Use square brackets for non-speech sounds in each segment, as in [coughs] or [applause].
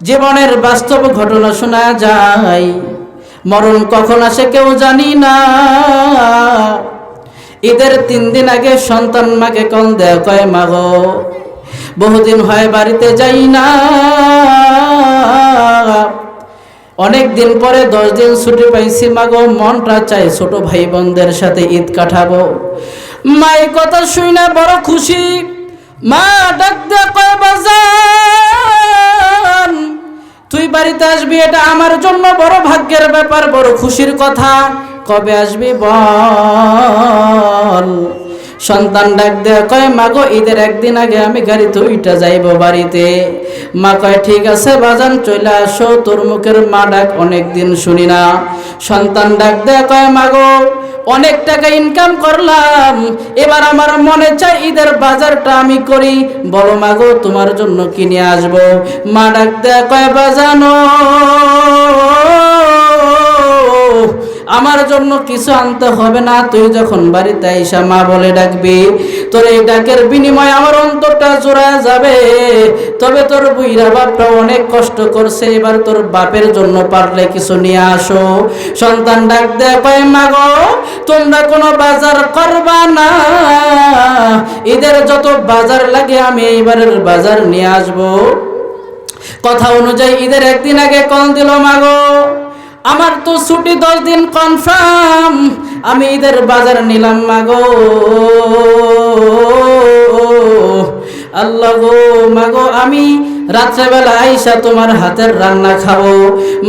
জীবনের বাস্তব ঘটনা শোনা যায়। মরণ কখন আসে কেউ জানি না। ঈদের তিন দিন আগে সন্তান মাকে কল দেয়, কয় মাগো বহুদিন হয় বাড়িতে যাই না। অনেক দিন পরে দশ দিন ছুটি পাইছি মাগো মনটা চাই ছোট ভাই বোনদের সাথে ঈদ কাটাবো। মাই কথা শুই না বড় খুশি। মা ডাক দে কয়, বাজান, তুই বাড়িতে আসবি, এটা আমার জন্য বড় ভাগ্যের ব্যাপার, বড় খুশির কথা। কবে আসবি বল? সন্তান ডাক দেয়া কয় মাগো ঈদের একদিন আগে আমি গাড়িতে উইটা যাইব বাড়িতে। মা কয়, ঠিক আছে, বাজান, চলে আসো। তোর মুখের মা ডাক অনেকদিন শুনি না। সন্তান ডাক দেয়া কয় মাগো অনেক টাকা ইনকাম করলাম। এবার আমার মনে চাই ঈদের বাজারটা আমি করি। বলো মাগো তোমার জন্য কিনে আসব? মা ডাক্তার কয়, বাজানো? আমার জন্য কিছু আনতে হবে না। তুই যখন বাড়িতে আইসা মা বলে ডাকবি, তোর এই ডাকের বিনিময়ে আমার অন্তরটা জোড়া যাবে। তবে তোর বুইরা বাপটা অনেক কষ্ট করছে, এবার তোর বাপের জন্য পারলে কিছু নিয়ে আসো। সন্তান ডাক দেয় কয় মাগো তোমরা কোনো বাজার করবা না। ঈদের যত বাজার লাগে, আমি এইবারের বাজার নিয়ে আসব। কথা অনুযায়ী ঈদের একদিন আগে কল দিল মাগো আমার তো ছুটি দশ দিন কনফার্ম আমি ঈদের বাজার নিলাম, মাগো। আল্লাহ গো, মাগো, আমি রাত্রেবেলা আইসা তোমার হাতের রান্না খাব।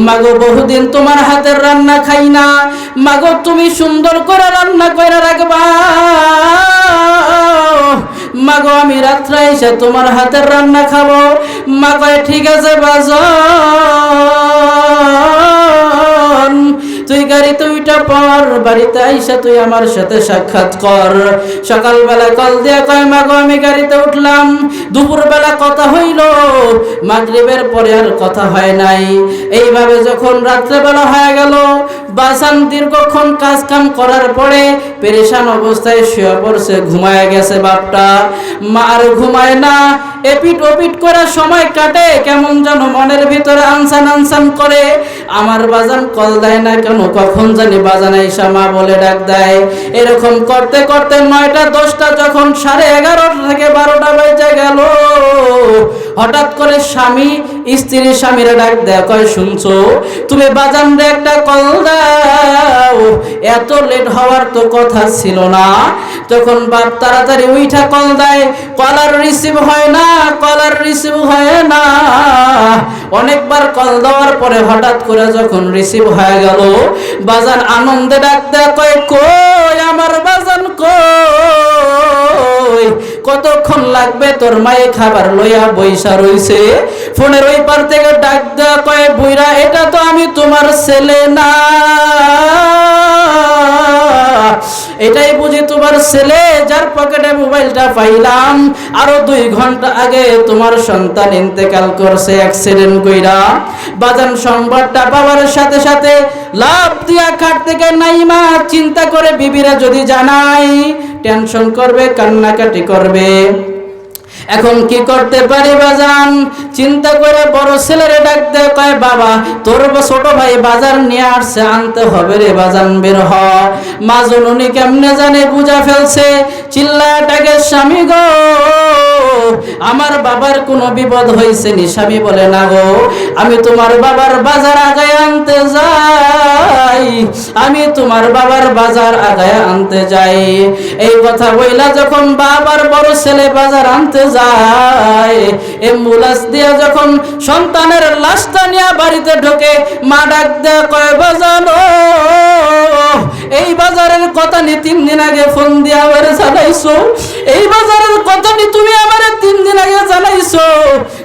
মাগো, বহুদিন তোমার হাতের রান্না খাই না। মাগো, তুমি সুন্দর করে রান্না করে রাখবা। মাগো, আমি রাত্রে এসে তোমার হাতের রান্না খাব। মা কয়, ঠিক আছে বাজন তুই গাড়িতে উইটা পর, বাড়িতে আইসা তুই আমার সাথে সাক্ষাৎ কর। সকালবেলা কল দিয়া কয়, মাগো, আমি গাড়িতে উঠলাম। দুপুরবেলা কথা হইল, মাগরিবের পরে আর কথা হয় নাই। এইভাবে যখন রাত্রেবেলা হয়ে গেল, বাসান দীর্ঘক্ষণ কাজ কাম করার পরে পেরেশান অবস্থায় শুয়ে পড়ছে, ঘুমায় গেছে বাপটা। মা আর ঘুমায় না এপিট ওপিট করে সময় কাটে, কেমন যেন মনের ভিতরে আনসান আনসান করে। আমার বাজান কল দেয় না কেন? কখন জানি বাজান আইসা মা বলে ডাক দেয়। এরকম করতে করতে নয়টা দশটা, যখন সাড়ে এগারোটা থেকে বারোটা বেজে গেল হঠাৎ করে স্বামী, স্ত্রী স্বামীরা ডাক দেয়, কয়, শুনছো? তুমি বাজান রে একটা কল দাও। এত লেট হওয়ার তো কথা ছিল না। তখন বাপ তাড়াতাড়ি উইঠা কল দেয় কলার রিসিভ হয় না কলার রিসিভ হয় না। অনেকবার কল দেওয়ার পরে হঠাৎ করে যখন রিসিভ হয়ে গেল, বাজান আনন্দে ডাক দেয়, কয়, কই, আমার বাজান কই? কতক্ষণ লাগবে তোর মায়ে খাবার লইয়া বৈশা রইছে? ফোনের ওই পার থেকে ডাক দেওয়া কয়ে বুইরা এটা তো আমি তোমার ছেলে না। এটাই বুঝি তোমার ছেলে, যার পকেটে মোবাইলটা পাইলাম। আরও দুই ঘণ্টা আগে তোমার সন্তান ইন্তেকাল করছে অ্যাক্সিডেন্ট কইরা। বাজান সংবাদটা পাওয়ার সাথে সাথে লাভ দিয়া খাট থেকে নাইমা চিন্তা করে বিবিরা যদি জানাই টেনশন করবে, কান্নাকাটি করবে। এখন কি করতে পারি বাজান? চিন্তা করে বড় ছেলেরে ডাকতে কয়, বাবা, তোর ছোট ভাই বাজার নিয়ে আসছে, আনতে হবে রে বাজান, বের হ। মা জননী কেমনে জানে বুঝা ফেলছে, চিল্লায় ডাকে স্বামী গো। আমার বাবার কোনো বিপদ হয়েছে নি? বলে, না গো, আমি তোমার বাবার বাজার আগায় আনতে যাই। আমি তোমার বাবার বাজার আগায় আনতে যাই। এই কথা বইলা যখন বাবার বড় ছেলে বাজার আনতে যায়, অ্যাম্বুলেন্স দিয়ে যখন সন্তানের লাশটা নিয়ে বাড়িতে ঢোকে, মা ডাক দেয়া কয়, বাজানো এই বাজারের কথা নি তিন দিন আগে ফোন দিয়ে আমার জানাইছো। এই বাজারের কথা নি তুমি আমার তিন দিন আগে জানাইছো।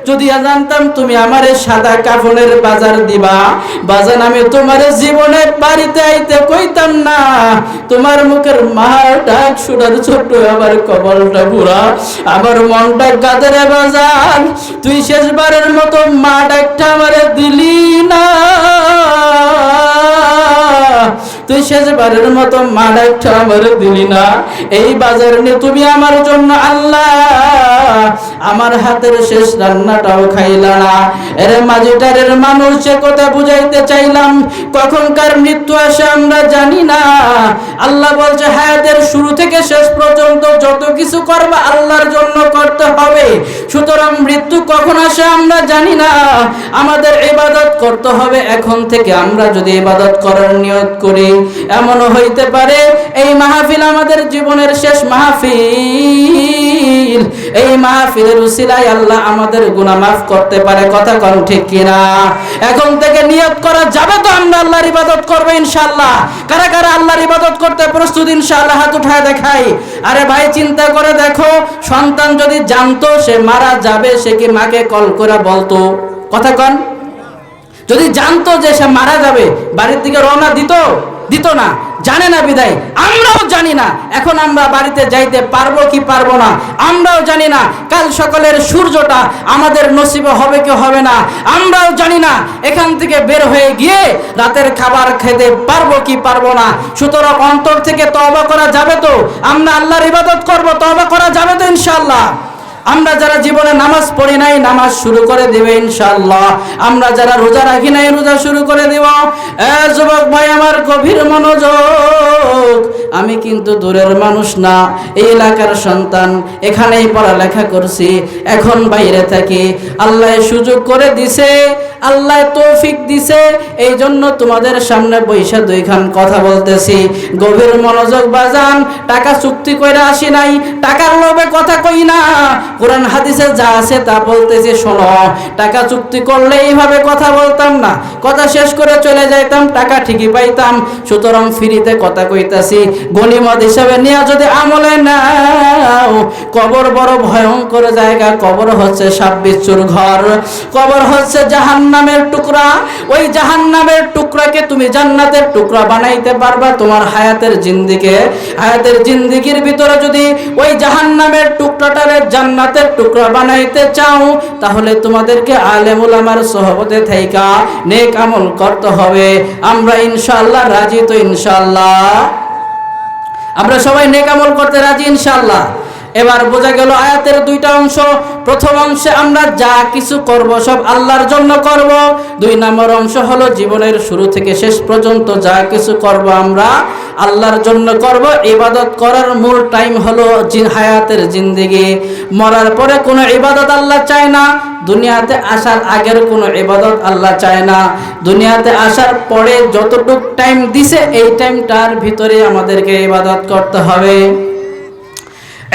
যদি জানতাম তুমি আমার সাদা কাফনের বাজার দিবা। বাজান আমি তোমার জীবনে বাড়িতে আইতে কইতাম না। তোমার মুখের ডাক শুনার ছোট আমার কবলটা বুড়া আমার মনটা গাদের বাজান তুই শেষবারের মতো মা ডাকটা আমারে দিলি না। তুই শেষবারের মতো মা ডাকটা আমার দিলি না। এই বাজার নিয়ে তুমি আমার জন্য আল্লাহ আমার হাতের শেষ রান্নাটাও খাইলা না এর মাঝিটারের মানুষ সে কথা বুঝাইতে চাইলাম, কখনকার মৃত্যু আসে আমরা জানি না। আল্লাহ বলছে, হায়াতের শুরু থেকে শেষ পর্যন্ত যত কিছু করবা আল্লাহর জন্য করতে হবে। সুতরাং মৃত্যু কখন আসে আমরা জানি না। আমাদের ইবাদত করতে হবে এখন থেকে, আমরা যদি ইবাদত করার নিয়ত করি। এমনও হইতে পারে, এই মাহফিল আমাদের জীবনের শেষ মাহফিল। এই মাহফিলের উসিলায় আল্লাহ আমাদের গুনাহ মাফ করতে পারে, কথা কোন ঠিক কিনা? এখন থেকে নিয়ত করা যাবে তো, আমরা আল্লাহর ইবাদত করব ইনশাআল্লাহ। কারা কারা আল্লাহর ইবাদত করতে প্রস্তুত ইনশাআল্লাহ? হাত উঠায় দেখাই। আরে ভাই, চিন্তা করে দেখো, সন্তান যদি জানতো সে মারা যাবে, সে কি মাকে কল করে বলতো? কথা কন। যদি জানতো যে সে মারা যাবে, বাড়ির দিকে রওনা দিত? দিত না। জানে না বিদায়, আমরাও জানি না। এখন আমরা বাড়িতে যাইতে পারব কি পারব না, আমরাও জানি না। কাল সকালের সূর্যটা আমাদের নসিবে হবে কি হবে না, আমরাও জানি না। এখান থেকে বের হয়ে গিয়ে রাতের খাবার খেতে পারব কি পারব না। সুতরাং অন্তর থেকে তওবা করা যাবে তো? আমরা আল্লাহর ইবাদত করব, তওবা করা যাবে তো ইনশাআল্লাহ। আমরা যারা জীবনে নামাজ পড়ি নাই, নামাজ শুরু করে দেবে ইনশাল্লাহ আমরা যারা রোজা রাখি নাই, রোজা শুরু করে দেব। যুবক ভাই, আমার গভীর মনোযোগ। আমি কিন্তু দূরের মানুষ না, এই এলাকার সন্তান, এখানেই পড়ালেখা করছি, এখন বাইরে থাকি আল্লাহ সুযোগ করে দিছে, আল্লাহ তৌফিক দিছে এই জন্য তোমাদের সামনে বৈশা দুইখান কথা বলতেছি। গভীর মনোযোগ বাজান, টাকা চুক্তি করে আসি নাই, টাকার লোভে কথা কই না। কোরআন হাদিসে যা আছে তা বলতেছি, শোনো। টাকা চুক্তি করলে এইভাবে কথা বলতাম না। কথা শেষ করে চলে যাইতাম, টাকা ঠিকই পাইতাম। সুতরাং ফ্রিতে কথা কইতাছি। গনিমত হিসাবে নিয়ে যদি আমলে নাও, কবর বড় ভয়ঙ্কর জায়গা। কবর হচ্ছে সাপ বিচ্ছুর ঘর। কবর হচ্ছে জাহান্নামের টুকরা। ওই জাহান্নামের টুকরাকে তুমি জান্নাতের টুকরা বানাইতে পারবা তোমার হায়াতের জিন্দিকে। হায়াতের জিন্দিগির ভিতরে যদি ওই জাহান্নামের টুকরাটারে জান্নাতের টুকরা বানাইতে চাও, তাহলে তোমাদেরকে আলেমুল আমার সহবতে থাইকা নেক আমল করতে হবে। আমরা ইনশাল্লাহ রাজি তো ইনশাল্লাহ আমরা সবাই নেক আমল করতে রাজি ইনশাআল্লাহ। এবার বোঝা গেল আয়াতের দুইটা অংশ। প্রথম অংশে আমরা যা কিছু করব, সব আল্লাহর জন্য করব। দুই নম্বর অংশ হলো জীবনের শুরু থেকে শেষ পর্যন্ত যা কিছু করব আমরা আল্লাহর জন্য করব। ইবাদত করার মূল টাইম হলো হায়াতের জিন্দেগি। মরার পরে কোনো ইবাদত আল্লাহ চায় না। দুনিয়াতে আসার আগের কোনো ইবাদত আল্লাহ চায় না। দুনিয়াতে আসার পরে যতটুক টাইম দিছে, এই টাইমটার ভিতরে আমাদেরকে ইবাদত করতে হবে।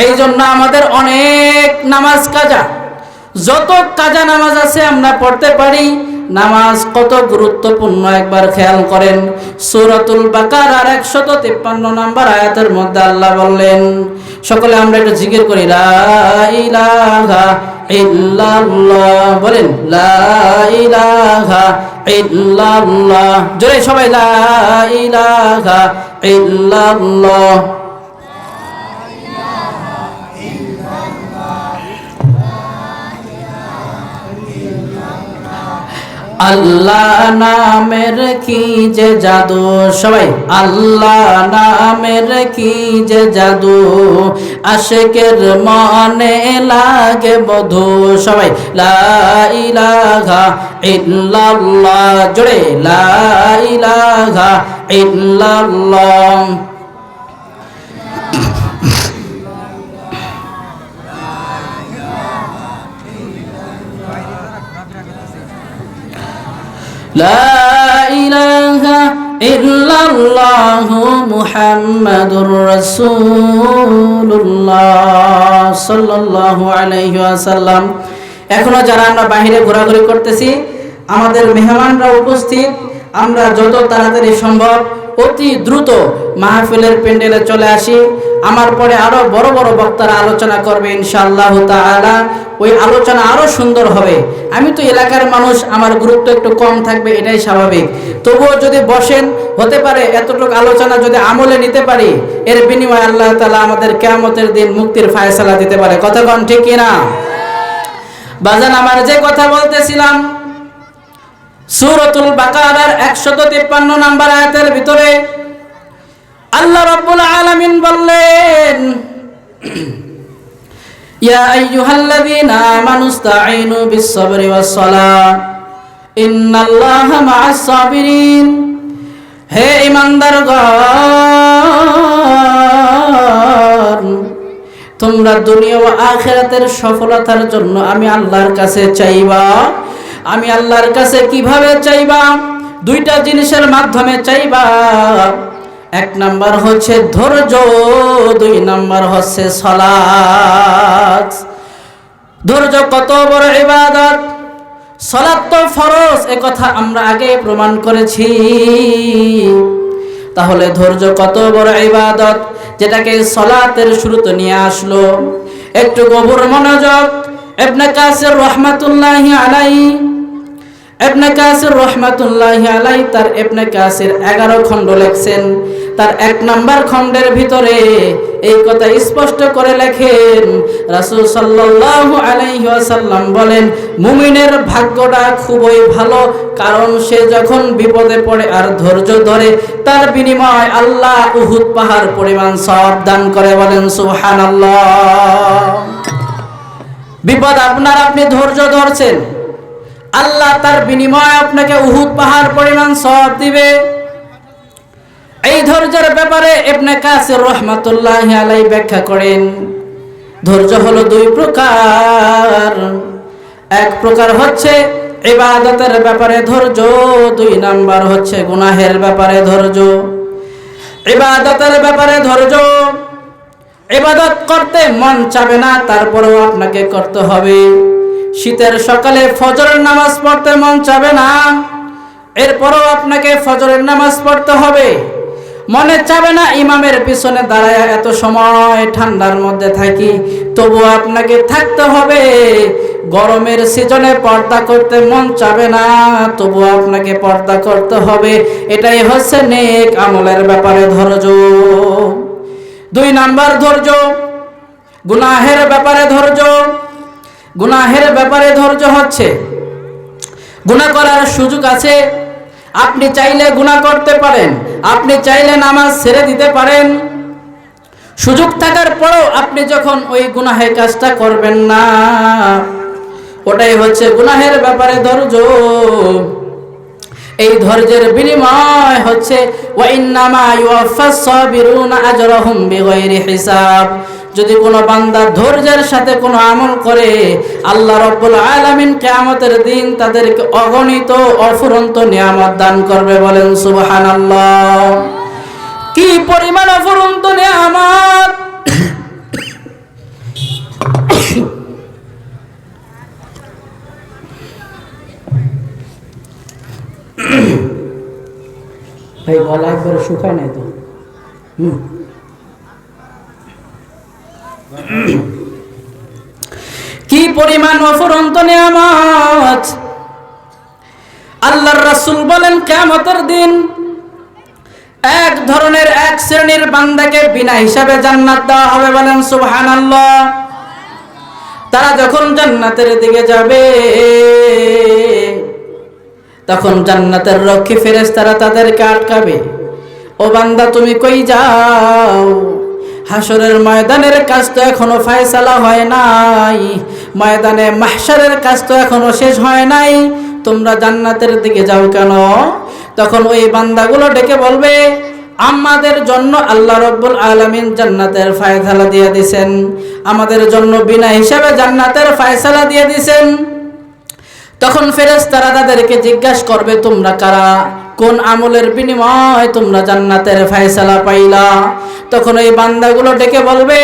এই জন্য আমাদের অনেক নামাজ কাজা। যত কাজা নামাজ আছে আমরা পড়তে পারি। নামাজ কত গুরুত্বপূর্ণ, একবার খেয়াল করেন। সূরাতুল বাকার আর একশত তিপ্পান্ন নাম্বার আয়াতের মধ্যে আল্লাহ বললেন, সকলে আমরা একটু জিকির করি, লা ইলাহা ইল্লাল্লাহ। বলেন, লা ইলাহা ইল্লাল্লাহ। জোরে সবাই, লা ইলাহা ইল্লাল্লাহ। আল্লাহ নামের কি যে জাদু? সবাই, আল্লাহ নামের কি যে জাদু? আশেকের মনে লাগে বধু সবাই, লা ইলাহা ইল্লাল্লাহ। জোরে, লা ইলাহা ইল্লাল্লাহ। لا إله إلا الله محمد رسول الله صلى الله عليه وسلم এখনো যারা আমরা বাহিরে ঘোরাঘুরি করতেছি আমাদের মেহমানরা উপস্থিত আমরা যত তাড়াতাড়ি সম্ভব অতি দ্রুত মাহফিলের প্যান্ডেলে চলে আসি। আমার পরে আরও বড় বড় বক্তারা আলোচনা করবে ইনশাআল্লাহ তাআলা। ওই আলোচনা আরও সুন্দর হবে। আমি তো এলাকার মানুষ, আমার গুরুত্ব একটু কম থাকবে, এটাই স্বাভাবিক। তবুও যদি বসেন, হতে পারে এতটুকু আলোচনা যদি আমলে নিতে পারি, এর বিনিময়ে আল্লাহ তাআলা আমাদের কেয়ামতের দিন মুক্তির ফায়সালা দিতে পারে। কথা কন ঠিক কিনা? বাজান, আমার যে কথা বলতেছিলাম সূরাতুল বাকারার 153 নাম্বার আয়াতের ভিতরে আল্লাহ রাব্বুল আলামিন বললেন, ইয়া হে ইমানদারগণ তোমরা দুনিয়া আখেরাতের সফলতার জন্য আমি আল্লাহর কাছে চাইবা। আমি আল্লাহর কাছে কীভাবে চাইবা? দুইটা জিনিসের মাধ্যমে চাইবা। এক নাম্বার হচ্ছে ধৈর্য, দুই নাম্বার হচ্ছে সলাৎ। ধৈর্য কত বড় ইবাদত? সলাৎ তো ফরজ, এ কথা আমরা আগে প্রমাণ করেছি। তাহলে ধৈর্য কত বড় ইবাদত? যেটাকে সলাতের শুরুতে নিয়ে আসলো। একটু গভীর মনোযোগ। ইবনে কাসির রহমাতুল্লাহি আলাইহি ইবনে কাসির রহমাতুল্লাহি আলাই তার ইবনে কাসির 11 খণ্ড লেখছেন। তার এক নাম্বার খণ্ডের ভিতরে এই কথা স্পষ্ট করে লেখেন, রাসূল সাল্লাল্লাহু আলাইহি ওয়াসাল্লাম বলেন, মুমিনের ভাগ্যটা খুবই ভালো, কারণ সে যখন বিপদে পড়ে আর ধৈর্য ধরে, তার বিনিময় আল্লাহ উহুদ পাহাড় পরিমাণ সব দান করে বলেন, সুবহানাল্লাহ। বিপদ আপনার, আপনি ধৈর্য ধরছেন। আল্লাহ তার বিনিময় আপনাকে উহুদ পাহাড় পরিমাণ সব দিবে। এই ধৈর্যের ব্যাপারে ইবনে কাসির রহমাতুল্লাহ আলাই ব্যাখ্যা করেন। ধৈর্য হলো দুই প্রকার। এক প্রকার হচ্ছে ইবাদতের ব্যাপারে ধৈর্য, দুই নাম্বার হচ্ছে গুনাহের ব্যাপারে ধৈর্য। ইবাদতের ব্যাপারে ধৈর্য, ইবাদত করতে মন চাবে না, তারপরেও আপনাকে করতে হবে। শীতের সকালে ফজরের নামাজ পড়তে মন চাবে না। এরপরও আপনাকে ফজরের নামাজ পড়তে হবে। মনে চাবে না ইমামের পিছনে দাঁড়ায় এত সময় ঠান্ডার মধ্যে থাকি। তবু আপনাকে থাকতে হবে। গরমের সিজনে পর্দা করতে মন চাবে না, তবু আপনাকে পর্দা করতে হবে। এটাই হচ্ছে নেক আমলের ব্যাপারে ধৈর্য। দুই নাম্বার ধৈর্য, গুনাহের ব্যাপারে ধৈর্য। গুনাহের ব্যাপারে ধৈর্য হচ্ছে। গুনাহ করার সুযোগ আছে। আপনি চাইলে গুনাহ করতে পারেন। আপনি চাইলে নামাজ ছেড়ে দিতে পারেন। সুযোগ থাকার পরেও আপনি যখন ওই গুনাহের কাজটা করবেন না, ওটাই হচ্ছে গুনাহের ব্যাপারে ধৈর্য। এই ধৈর্যের বিনিময় হচ্ছে ওয়াইন্নামা ইউয়াফাস সাবিরুনা আজরাহুম বিগাইরি হিসাব। যদি কোনো বান্দা ধৈর্যের সাথে কোনো আমল করে, আল্লাহ রব্বুল আলামিন কিয়ামতের দিন তাদেরকে অগণিত অফুরন্ত নিয়ামত দান করবে বলেন সুবহানাল্লাহ। কি পরিমাণ অফুরন্ত নিয়ামত? [coughs] ভাই গলা একবারে শুকায় নাই তো? হুম। [coughs] কি পরিমাণ অফুরন্ত নিয়ামত? আল্লাহর রাসূল বলেন, কিয়ামতের দিন এক ধরনের এক শ্রেণির বান্দাকে বিনা হিসাবে জান্নাত দেওয়া হবে বলেন, সুবহানাল্লাহ। তারা যখন জান্নাতের দিকে যাবে, তখন জান্নাতের রক্ষী ফেরেশতারা তাদেরকে আটকাবে। ও বান্দা, তুমি কই যাও? হাসরের ময়দানের কাজ তো এখনও ফায়সালা হয় নাই। ময়দানে মাহশারের কাজ তো এখনও শেষ হয় নাই। তোমরা জান্নাতের দিকে যাও কেন? তখন ওই বান্দাগুলো ডেকে বলবে, আমাদের জন্য আল্লাহ রব্বুল আলামিন জান্নাতের ফায়সালা দিয়ে দিছেন। আমাদের জন্য বিনা হিসাবে জান্নাতের ফায়সালা দিয়ে দিছেন। তখন ফেরেশতারা তাদেরকে জিজ্ঞাসা করবে, তোমরা কারা? কোন আমলের বিনিময় তোমরা জান্নাতের ফায়সালা পাইলা? তখন এই বান্দাগুলো ডেকে বলবে,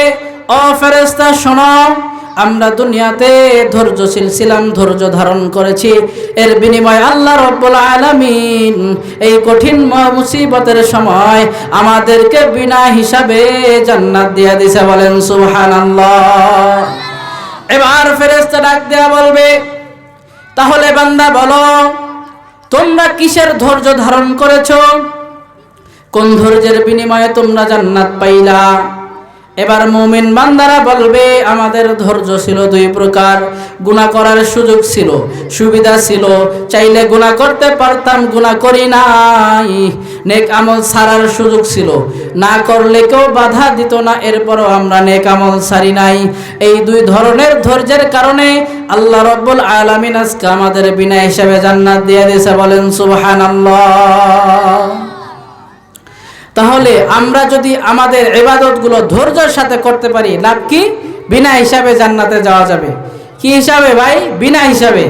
ও ফেরেশতা, শোনো, আমরা দুনিয়াতে ধৈর্যশীল ছিলাম, ধৈর্য ধারণ করেছি। এর বিনিময় আল্লাহ রব্বুল আলামিন এই কঠিন মুসিবতের সময় আমাদেরকে বিনা হিসাবে জান্নাত দিয়া দিছে বলেন সুহান আল্লাহ এবার ফেরেশতা ডাক দেয়া বলবে তাহলে বান্দা বলো তোমরা কিসের ধৈর্য ধারণ করেছ? কোন ধৈর্যের বিনিময়ে তোমরা জান্নাত পাইলা? এবার মুমিন বান্দারা বলবে, আমাদের ধৈর্য ছিল দুই প্রকার। গুনাহ করার সুযোগ ছিল, সুবিধা ছিল। চাইলে গুনাহ করতে পারতাম, গুনাহ করি নাই। নেক আমল ছাড়ার সুযোগ ছিল। না করলে কেউ বাধা দিত না, এরপরও আমরা নেক আমল ছাড়ি নাই। এই দুই ধরনের ধৈর্যের কারণে আল্লাহ রব্বুল আলামিন আজকে আমাদের বিনা হিসাবে জান্নাত দিয়ে দিয়েছে। বলেন, সুবহানাল্লাহ। তাহলে আমরা যদি আমাদের ইবাদতগুলো ধৈর্যের সাথে করতে পারি, লাভ কি? বিনা হিসাবে জান্নাতে যাওয়া যাবে। কি হিসাবে ভাই? বিনা হিসাবে।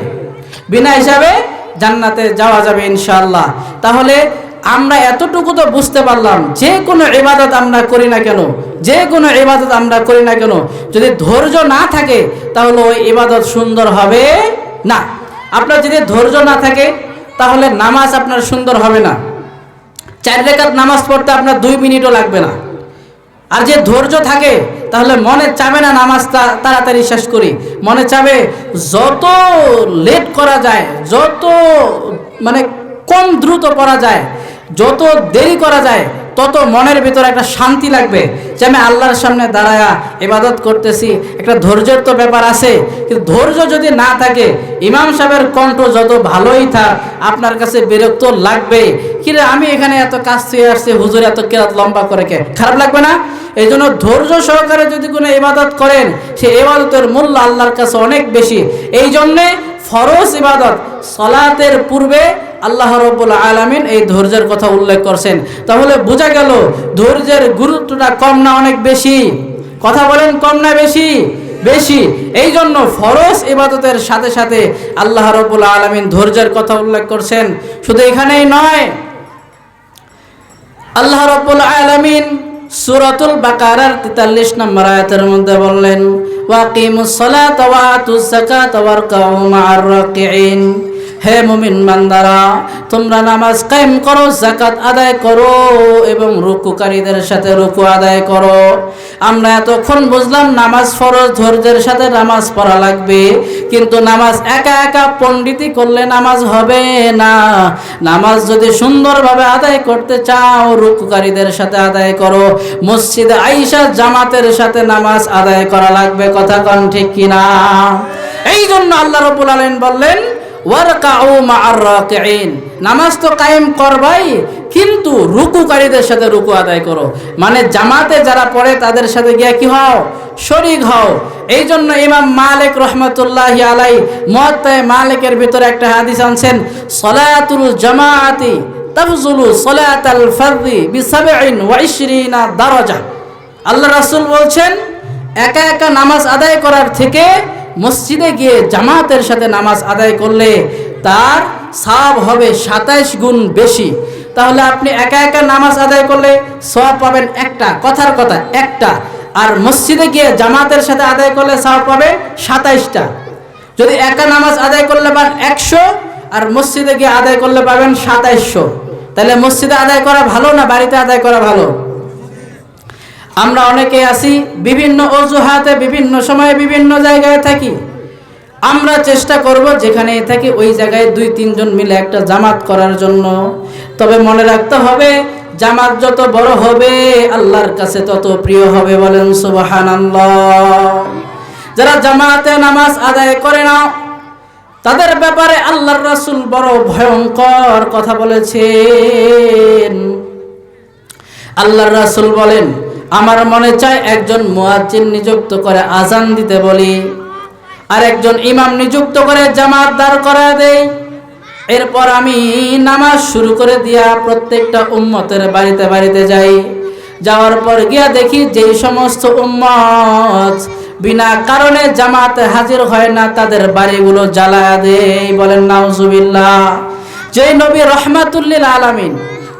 বিনা হিসাবে জান্নাতে যাওয়া যাবে ইনশাআল্লাহ। তাহলে আমরা এতটুকু তো বুঝতে পারলাম, যে কোনো এবাদত আমরা করি না কেন? যে কোনো এবাদত আমরা করি না কেন? যদি ধৈর্য না থাকে, তাহলে ওই ইবাদত সুন্দর হবে না। আপনার যদি ধৈর্য না থাকে, তাহলে নামাজ আপনার সুন্দর হবে না। চার রেখাত নামাজ পড়তে আপনার দুই মিনিটও লাগবে না। আর যে ধৈর্য থাকে, তাহলে মনে চাবে না নামাজটা তাড়াতাড়ি শেষ করি। মনে চাবে যত লেট করা যায়, যত মানে কম দ্রুত করা যায় যত দেরি করা যায়, তত মনের ভিতরে একটা শান্তি লাগবে যে আমি আল্লাহর সামনে দাঁড়ায়া ইবাদত করতেছি। একটা ধৈর্যের তো ব্যাপার আছে, কিন্তু ধৈর্য যদি না থাকে, ইমাম সাহেবের কণ্ঠ যত ভালোই থাক, আপনার কাছে বিরক্ত লাগবে। কিরে, আমি এখানে এত কাজ থেকে আসছি, হুজুর এত কেরাত লম্বা করে কে? খারাপ লাগবে না? এই জন্য ধৈর্য সহকারে যদি কোনো ইবাদত করেন, সে ইবাদতের মূল্য আল্লাহর কাছে অনেক বেশি। এই জন্যে ফরজ ইবাদত, সলাতের পূর্বে আল্লাহ রব্বুল আলামিন এই ধৈর্যের কথা উল্লেখ করছেন। তাহলে বোঝা গেল ধৈর্যের গুরুত্বটা কম না অনেক বেশি? কথা বলেন কম না বেশি? বেশি। এই জন্য ফরজ ইবাদতের সাথে সাথে আল্লাহ রব্বুল আলামিন ধৈর্যের কথা উল্লেখ করছেন। শুধু এখানেই নয়, আল্লাহ রব্বুল আলামিন সূরাতুল বাকারার 43 নম্বর আয়াতের মধ্যে বললেন ওয়াকিমুস সালাতা ওয়া আতুজ যাকাতা রাকিঈন। হে মুমিন বান্দারা, তোমরা নামাজ কায়েম করো জাকাত আদায় করো এবং রুকুকারীদের সাথে রুকু আদায় করো। আমরা এতক্ষণ বুঝলাম নামাজ ফরজ, ধৈর্যের সাথে নামাজ পড়া লাগবে, কিন্তু নামাজ একা একা পণ্ডিতি করলে নামাজ হবে না। নামাজ যদি সুন্দরভাবে আদায় করতে চাও, রুকুকারীদের সাথে আদায় করো। মসজিদে আইসা জামাতের সাথে নামাজ আদায় করা লাগবে, কথা কন ঠিক কিনা? এই জন্য আল্লাহ রবুল আলম বললেন নামাজ তো কায়েম করবাই, কিন্তু রুকুকারীদের সাথে রুকু আদায় করো। মানে জামাতে যারা পড়ে, তাদের সাথে গিয়া কি হও? শরিক হও। এই জন্য ইমাম মালিক রহমতুল্লাহ আলাই মুয়াত্তায়ে মালিকের ভিতরে একটা হাদিস আনছেন, সলাতুল জামাআতি তাফজুলু সলাতাল ফারদি বিসাবঈন ওয়া ইশরিনা দারাজা। আল্লাহ রাসূল বলছেন, একা একা নামাজ আদায় করার থেকে মসজিদে গিয়ে জামাতের সাথে নামাজ আদায় করলে তার সাব হবে সাতাইশ গুণ বেশি। তাহলে আপনি একা একা নামাজ আদায় করলে সব পাবেন একটা, কথার কথা, একটা। আর মসজিদে গিয়ে জামাতের সাথে আদায় করলে সব পাবে সাতাইশটা। যদি একা নামাজ আদায় করলে পান একশো, আর মসজিদে গিয়ে আদায় করলে পাবেন সাতাইশশো। তাহলে মসজিদে আদায় করা ভালো না বাড়িতে আদায় করা ভালো? আমরা অনেকে আছি, বিভিন্ন অজুহাতে, বিভিন্ন সময়ে বিভিন্ন জায়গায় থাকি। আমরা চেষ্টা করব যেখানে থাকি, ওই জায়গায় দুই, তিনজন মিলে একটা জামাত করার জন্য। তবে মনে রাখতে হবে, জামাত যত বড় হবে, আল্লাহর কাছে তত প্রিয় হবে বলেন সুবহানাল্লাহ। যারা জামাতে নামাজ আদায় করে না তাদের ব্যাপারে আল্লাহর রাসূল বড় ভয়ঙ্কর কথা বলেছেন। আল্লাহর রাসূল বলেন আমার মনে চায় একজন মুয়াজ্জিন নিযুক্ত করে আজান দিতে বলি, আর একজন ইমাম নিযুক্ত করে জামাত দাঁড় করা দেই। এরপর আমি নামাজ শুরু করে দিয়া প্রত্যেকটা উম্মতের বাড়িতে বাড়িতে যাই। যাওয়ার পর গিয়া দেখি যেই সমস্ত উম্মত বিনা কারণে জামাতে হাজির হয় না, তাদের বাড়িগুলো জ্বালায়া দেই বলেন, নাউজুবিল্লাহ। যেই নবী রহমাতুল্লিল আলামিন,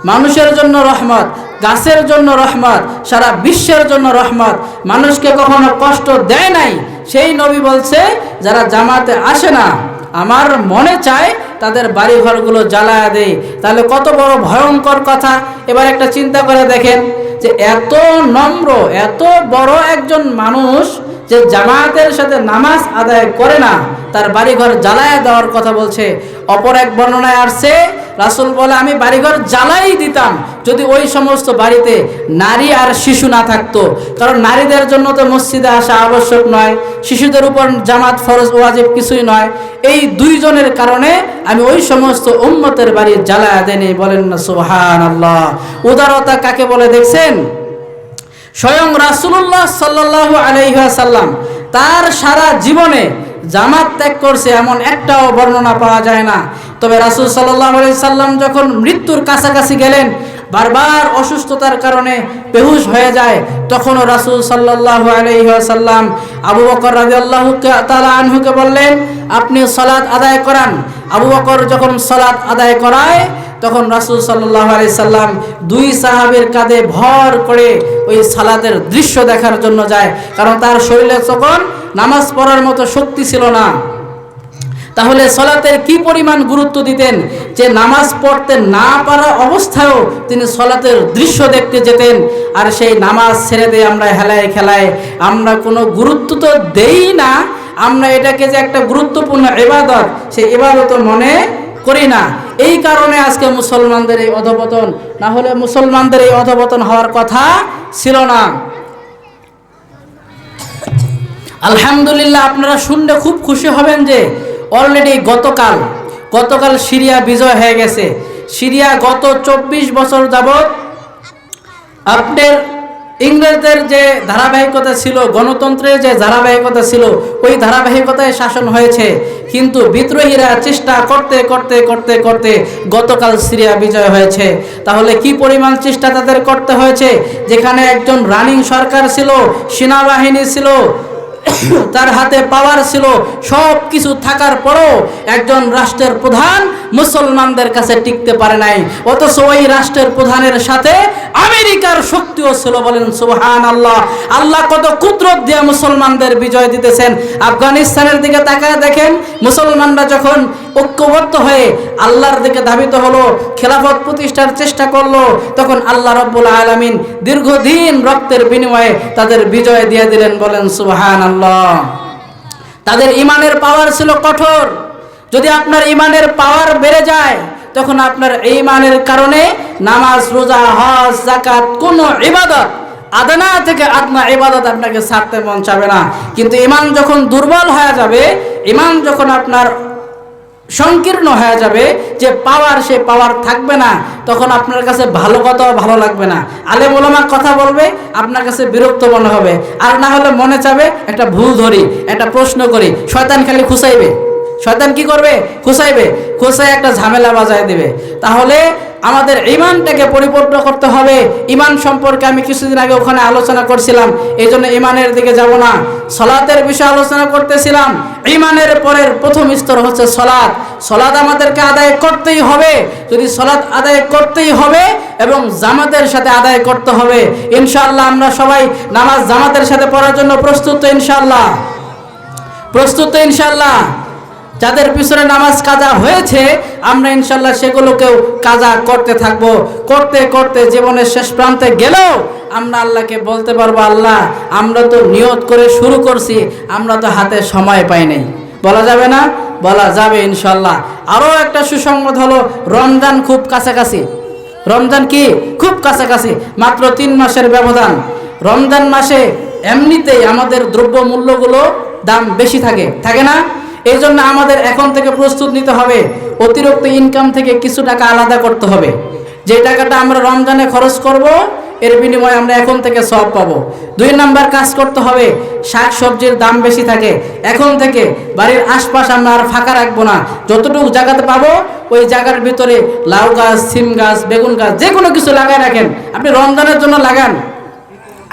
মানুষের জন্য রহমত গাছের জন্য রহমত, সারা বিশ্বের জন্য রহমত। মানুষকে কখনো কষ্ট দেয় নাই। সেই নবী বলছে, যারা জামাতে আসে না, আমার মনে চায় তাদের বাড়ি ঘরগুলো জ্বালায়া দেয় তাহলে কত বড় ভয়ঙ্কর কথা। এবার একটা চিন্তা করে দেখেন যে এত নম্র, এত বড় একজন মানুষ যে জামাতের সাথে নামাজ আদায় করে না, তার বাড়িঘর জ্বালায় দেওয়ার কথা বলছে। অপর এক বর্ণনায় আসছে, রাসুল বলে, আমি বাড়িঘর জ্বালাই দিতাম যদি ওই সমস্ত বাড়িতে নারী আর শিশু না থাকতো। কারণ নারীদের জন্য তো মসজিদে আসা আবশ্যক নয়, শিশুদের উপর জামাত ফরজ ওয়াজিব কিছুই নয়। এই দুইজনের কারণে আমি ওই সমস্ত উম্মতের বাড়ি জ্বালা দেনি বলেন না সোহান আল্লাহ উদারতা কাকে বলে দেখছেন? স্বয়ং রাসুল্লাহ সাল্লাহ আলাইসাল্লাম তার সারা জীবনে জামাত ত্যাগ করছে এমন একটাও বর্ণনা পাওয়া যায় না। তবে রাসুল সাল্লাহ সাল্লাম যখন মৃত্যুর কাছাকাছি গেলেন বারবার অসুস্থতার কারণে বেহুশ হয়ে যায়। তখনও রাসুল সাল্লাহ আলাইসাল্লাম আবু বকর রাজি তালা আনহুকে বললেন, আপনি সলাৎ আদায় করান। আবু বকর যখন সলাৎ আদায় করায়, তখন রাসুল সাল্লাহ সাল্লাম দুই সাহাবের কাঁধে ভর করে ওই সালাদের দৃশ্য দেখার জন্য যায়। কারণ তার শরীরে তখন নামাজ পড়ার মতো শক্তি ছিল না তাহলে সলাতের কি পরিমাণ গুরুত্ব দিতেন? যে নামাজ পড়তে না পারা অবস্থায়ও তিনি সলাতের দৃশ্য দেখতে যেতেন। আর সেই নামাজ ছেড়ে দিয়ে আমরা হেলায় খেলায় আমরা কোনো গুরুত্ব তো দেই না। আমরা এটাকে যে একটা গুরুত্বপূর্ণ এবাদত সেই এবাদত মনে করি না। এই কারণে আজকে মুসলমানদের এই অধপতন, না হলে মুসলমানদের এই অধপতন হওয়ার কথা ছিল না। আলহামদুলিল্লাহ, আপনারা শুনলে খুব খুশি হবেন যে অলরেডি গতকাল গতকাল সিরিয়া বিজয় হয়ে গেছে। সিরিয়া গত চব্বিশ বছর যাবৎ আপনার ইংরেজদের যে ধারাবাহিকতা ছিল, গণতন্ত্রের যে ধারাবাহিকতা ছিল, ওই ধারাবাহিকতায় শাসন হয়েছে। কিন্তু বিদ্রোহীরা চেষ্টা করতে করতে করতে করতে গতকাল সিরিয়া বিজয় হয়েছে। তাহলে কি পরিমাণ চেষ্টা তাদের করতে হয়েছে? যেখানে একজন রানিং সরকার ছিল, সেনাবাহিনী ছিল [coughs] তার হাতে পাওয়ার ছিল সব কিছু থাকার পরও একজন রাষ্ট্রের প্রধান মুসলমানদের কাছে টিকতে পারে নাই। অথচ ওই রাষ্ট্রের প্রধানের সাথে আমেরিকার শক্তিও ছিল বলেন সুবহান আল্লাহ আল্লাহ কত কুদরত দিয়ে মুসলমানদের বিজয় দিতেছেন। আফগানিস্তানের দিকে তাকায় দেখেন, মুসলমানরা যখন ঐক্যবদ্ধ হয়ে আল্লাহর দিকে ধাবিত হলো, খেলাফত প্রতিষ্ঠার চেষ্টা করল, তখন আল্লাহ রব্বুল আলমিন দীর্ঘদিন রক্তের বিনিময়ে তাদের বিজয় দিয়ে দিলেন, বলেন সুবহান আল্লাহ তাদের ইমানের পাওয়ার ছিল কঠোর। যদি আপনার ইমানের পাওয়ার বেড়ে যায়, তখন আপনার এই ইমানের কারণে নামাজ, রোজা, হজ জাকাত কোনো ইবাদত, আদানা থেকে আদনা ইবাদত আপনাকে ছাড়তে মন চাবে না। কিন্তু ইমান যখন দুর্বল হয়ে যাবে, ইমান যখন আপনার সংকীর্ণ হয়ে যাবে যে পাওয়ার সে পাওয়ার থাকবে না। তখন আপনার কাছে ভালো কথাও ভালো লাগবে না। আলে মোলামা কথা বলবে, আপনার কাছে বিরক্ত মনে হবে। আর না হলে মনে চাবে, একটা ভুল ধরি, একটা প্রশ্ন করি, শয়তান খালি খুসাইবে শয়তান কি করবে? খুসাইবে খুসাই একটা ঝামেলা বাজায় দেবে। তাহলে আমাদের ইমানটাকে পরিপূর্ণ করতে হবে। ইমান সম্পর্কে আমি কিছুদিন আগে ওখানে আলোচনা করছিলাম। এই জন্য ইমানের দিকে যাব না। সলাতের বিষয়ে আলোচনা করতেছিলাম। ইমানের পরের প্রথম স্তর হচ্ছে সলাৎ। সলাৎ আমাদেরকে আদায় করতেই হবে। যদি সলাৎ আদায় করতেই হবে এবং জামাতের সাথে আদায় করতে হবে, ইনশাআল্লাহ আমরা সবাই নামাজ জামাতের সাথে পড়ার জন্য প্রস্তুত তো ইনশাআল্লাহ। প্রস্তুত তো ইনশাআল্লাহ। যাদের পিছনে নামাজ কাজা হয়েছে, আমরা ইনশাল্লাহ সেগুলোকেও কাজা করতে থাকব। করতে করতে জীবনের শেষ প্রান্তে গেলেও আমরা আল্লাহকে বলতে পারব, আল্লাহ, আমরা তো নিয়ত করে শুরু করছি, আমরা তো হাতে সময় পাই নাই। বলা যাবে না? বলা যাবে ইনশাল্লাহ। আরও একটা সুসংবাদ হলো, রমজান খুব কাছাকাছি। রমজান কি? খুব কাছাকাছি, মাত্র তিন মাসের ব্যবধান। রমজান মাসে এমনিতেই আমাদের দ্রব্য মূল্যগুলো দাম বেশি থাকে থাকে না? এই জন্য আমাদের এখন থেকে প্রস্তুত নিতে হবে। অতিরিক্ত ইনকাম থেকে কিছু টাকা আলাদা করতে হবে। যে টাকাটা আমরা রমজানে খরচ করব, এর বিনিময়ে আমরা এখন থেকে সব পাবো। দুই নাম্বার কাজ করতে হবে শাক সবজির দাম বেশি থাকে। এখন থেকে বাড়ির আশপাশ আমরা আর ফাঁকা রাখব না। যতটুকু জায়গাতে পাবো, ওই জায়গার ভিতরে লাউ গাছ, সিম গাছ, বেগুন গাছ যে কোনো কিছু লাগায় রাখেন। আপনি রমজানের জন্য লাগান।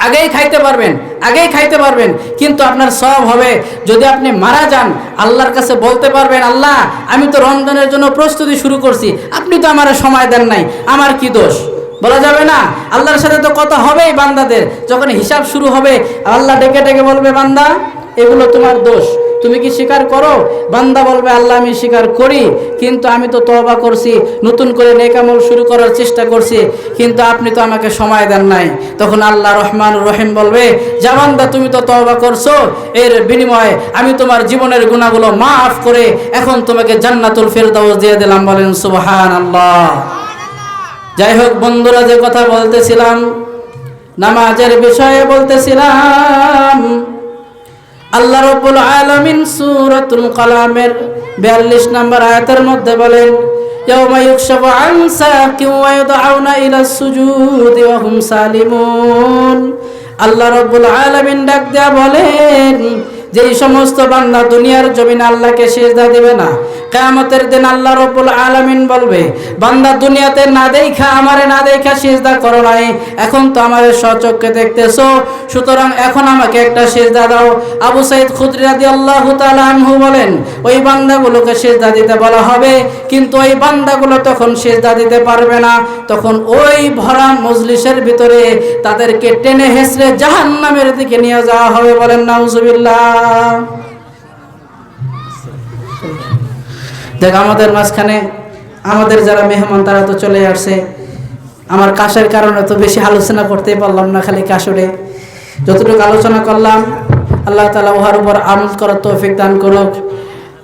আগেই খাইতে পারবেন, আগেই খাইতে পারবেন, কিন্তু আপনার সব হবে যদি আপনি মারা যান। আল্লাহর কাছে বলতে পারবেন, আল্লাহ, আমি তো রমজানের জন্য প্রস্তুতি শুরু করছি, আপনি তো আমার সময় দেন নাই, আমার কি দোষ? বলা যাবে না। আল্লাহর সাথে তো কথা হবেই বান্দাদের। যখন হিসাব শুরু হবে, আল্লাহ ডেকে ডেকে বলবে, বান্দা এগুলো তোমার দোষ। তুমি কি স্বীকার করো? বান্দা বলবে, আল্লাহ, আমি স্বীকার করি। কিন্তু আমি তো তওবা করছি, নতুন করে নেকামল শুরু করার চেষ্টা করছি, কিন্তু আপনি তো আমাকে সময় দেন নাই। তখন আল্লাহ রহমান রহিম বলবে জামানদা তুমি তো তওবা করছ, এর বিনিময়ে আমি তোমার জীবনের গুণাগুলো মাফ করে এখন তোমাকে জান্নাতুল ফেরদাউস দিয়ে দিলাম। বলেন সুবহান আল্লাহ যাই হোক, বন্ধুরা, যে কথা বলতেছিলাম, নামাজের বিষয়ে বলতেছিলাম আল্লাহ রব্বুল আলামিন সূরাতুল কালামের 42 নম্বর আয়াতের মধ্যে বলেন, ইয়াউমা ইউকশাফু আন সাকিন ওয়া ইউদাউনা ইলা সুজুদি ওয়া হুম সালিমুন। আল্লাহ রব্বুল আলামিন ডাক দেয়া বলেন যে এই সমস্ত বান্দা দুনিয়ার জমিনে আল্লাহকে সেজদা দেবে না, কিয়ামতের দিন আল্লাহ রব্বুল আলামিন বলবে, বান্দা দুনিয়াতে না দেখা, আমারে না দেখা সেজদা করো নাই। এখন তো আমারে সচক্ষে দেখতেছো। সুতরাং এখন আমাকে একটা সেজদা দাও। আবু সাইদ খুদরি আল্লাহ তাআলা আনহু বলেন, ওই বান্দাগুলোকে সেজদা দিতে বলা হবে, কিন্তু ওই বান্দাগুলো তখন সেজদা দিতে পারবে না। তখন ওই ভরা মজলিসের ভিতরে তাদেরকে টেনে হেসড়ে জাহান্নামের দিকে নিয়ে যাওয়া হবে বলেন, নাউজুবিল্লাহ। দেখ, আমাদের মাঝখানে, আমাদের যারা মেহমান, তারা তো চলে আসছে। আমার কাশের কারণে তো বেশি আলোচনা করতেই পারলাম না খালি কাশরে। যতটুকু আলোচনা করলাম, আল্লাহ তালা উহার উপর আমল করার তৌফিক দান করুক।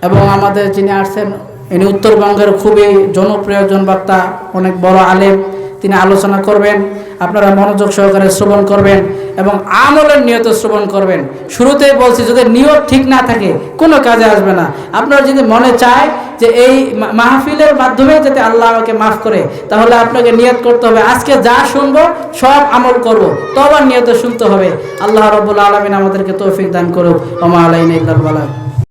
এবং আমাদের যিনি আসছেন, ইনি উত্তরবঙ্গের খুবই জনপ্রিয় একজন বক্তা, অনেক বড় আলেম। তিনি আলোচনা করবেন, আপনারা মনোযোগ সহকারে শ্রবণ করবেন এবং আমলের নিয়ত শ্রবণ করবেন। শুরুতেই বলছি, যদি নিয়ত ঠিক না থাকে, কোনো কাজে আসবে না। আপনার যদি মনে চায় যে এই মাহফিলের মাধ্যমে যাতে আল্লাহ আমাকে মাফ করে, তাহলে আপনাকে নিয়ত করতে হবে। আজকে যা শুনব, সব আমল করব। তবার নিয়ত শুনতে হবে। আল্লাহ রব্বুল আলমিন আমাদেরকে তৌফিক দান করুক। ওমা আলাইন বালাগ